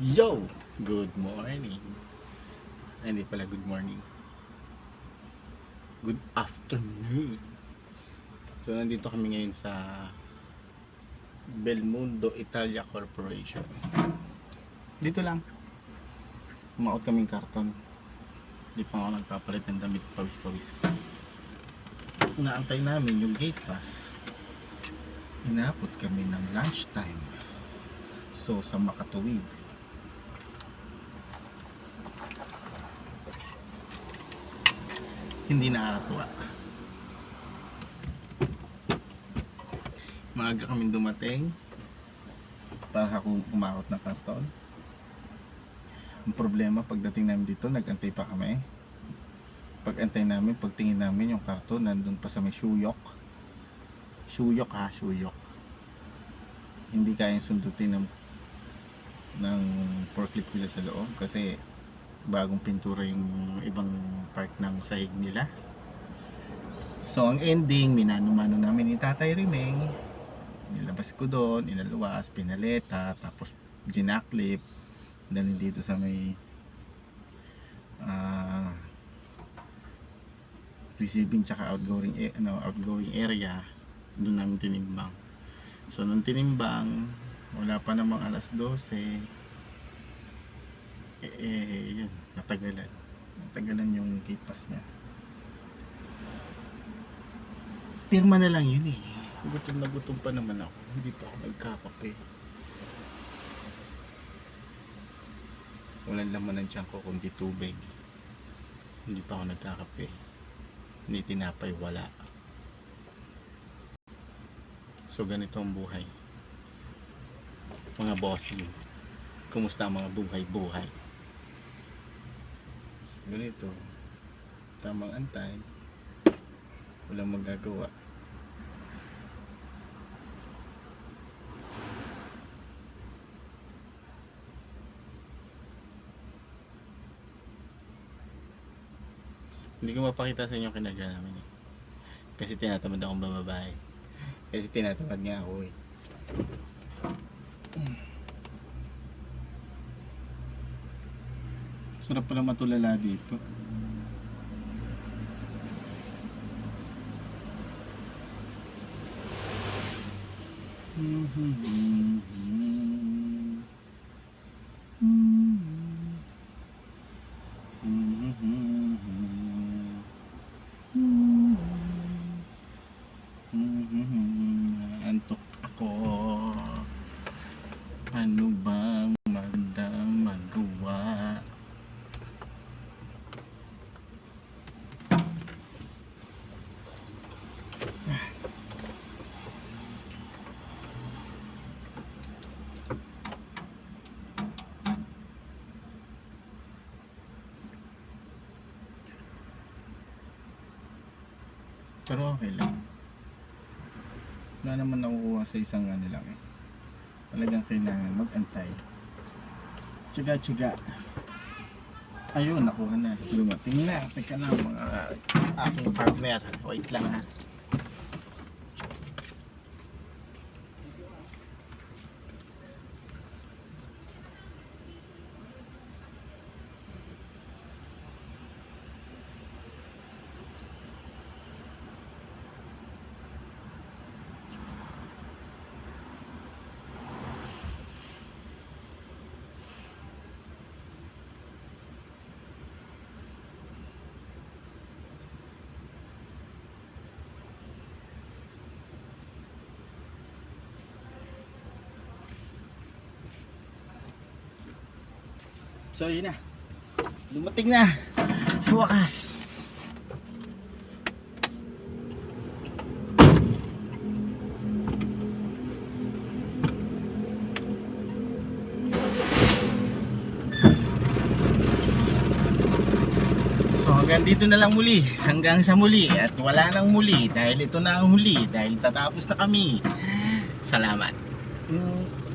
Yo! Good morning. Ay, Hindi pala good morning. Good afternoon. So, nandito kami ngayon sa Belmundo Italia Corporation. Dito lang. Umaot kaming karton. Hindi pa ako nagpapalit ng damit pawis-pawis. Naantay namin yung gate pass. Inapot kami ng lunchtime. So, sa makatuwid. Hindi nakakatuwa. Maaga kami dumating para ako umakot ng karton. Ang problema pagdating namin dito, nagantay pa kami. Pag-antay namin, pagtingin namin yung karton, nandun pa sa may shuyok. Shuyok ha, shuyok. Hindi kayang sundutin ng ng forklift nila sa loob kasi bagong pintura yung ibang part ng sahig nila. So ang ending, minano-mano namin ni Tatay Rimeng. Nilabas ko doon, inaluwas, pinaleta, tapos ginaklip. Dalhin dito sa may ah, receiving tsaka outgoing a- ano, outgoing area doon namin tinimbang. So nung tinimbang, wala pa namang alas 12 eh, eh yun, natagalan. Natagalan yung gate pass niya. Pirma na lang yun eh. Gutom na gutom pa naman ako. Hindi pa ako nagkakape. Walang laman ng tiyan ko kundi tubig. Hindi pa ako nagkakape. Hindi tinapay, wala. So ganito ang buhay. Mga bossing. Kumusta ang mga buhay-buhay? Ganito. Tamang antay. Walang magagawa. Hindi ko mapakita sa inyo kinagawa namin eh. kasi tinatamad akong bababae. Kasi tinatamad nga ako eh Sarap pala matulala dito. Antok ako. Ano bang magandang magawa? Pero okay lang. Wala naman nakukuha sa isang ano lang eh. Talagang kailangan mag-antay. Tsaga-tsaga. Ayun, nakuha na. Dumating na. Teka lang mga aking partner. Wait lang ha. So yun na. Dumating na. Sa wakas. So hanggang dito na lang muli. Hanggang sa muli. At wala nang muli. Dahil ito na ang huli. Dahil tatapos na kami. Salamat. Mm,